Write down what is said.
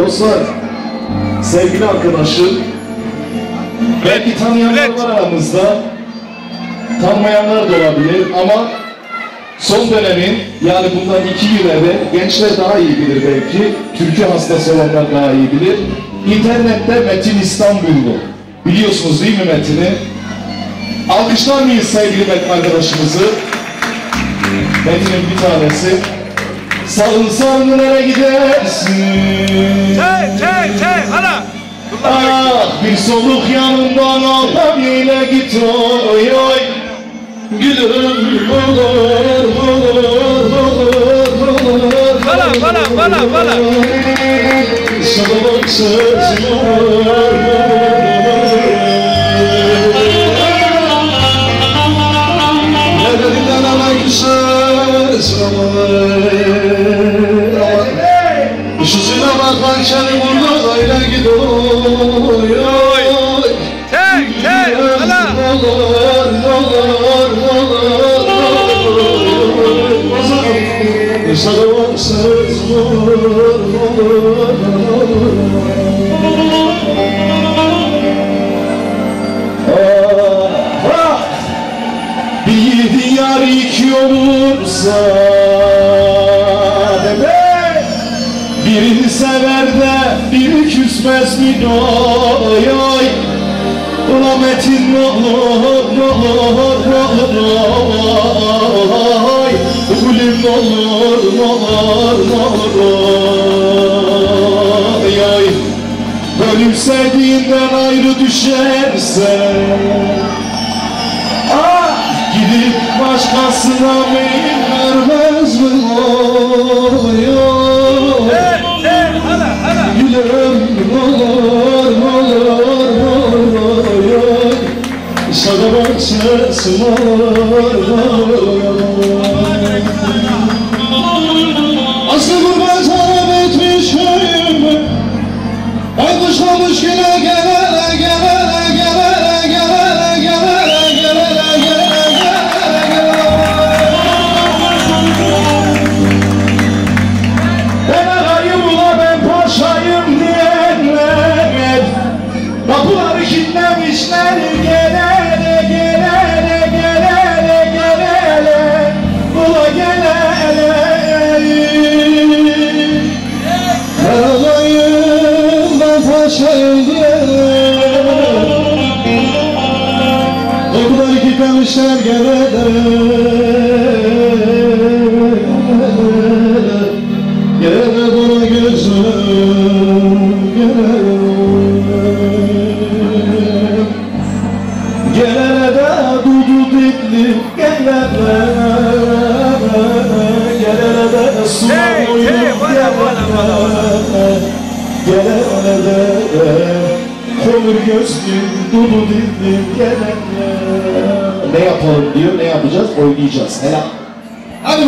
Dostlar, sevgili arkadaşım, belki tanıyanlar var aramızda, tanımayanlar da olabilir ama son dönemin, yani bundan iki yıl evvel, gençler daha iyi bilir belki, türkü hastası olanlar daha iyi bilir. İnternette Metin İstanbul'du. Biliyorsunuz değil mi Metin'i? Alkışlar mıyız sevgili Metin arkadaşımızı? Metin'in bir tanesi. Salın salın nereye gidersin? Çek çek çek hala. Ah bir soluk yanımdan al da yine git oy oy Gülüm olur olur olur olur Bala, bala, bala, bala. Bak sözüm seni burada öyle gidiyor Çek çek hala. Bir diyar iki olursa Birini sever de biri küsmez mi? Oy oy. Ula Metin ne olur ne olur ne olur? Oy Gülüm ne olur ne olur ne olur? Oy oy. Ölüm sevdiğinden ayrı düşersen Ah gidip başkasına meyil bak diyenler Kapıları kilitlemişler gelene Gel bana gözüm gel Gelene de dudu dikli gelene Gelene de bana, bana, Gelene de Konur gözlüm dudu dikli gelene Ne yapalım diyor ne yapacağız? Oynayacağız. Helal. Hadi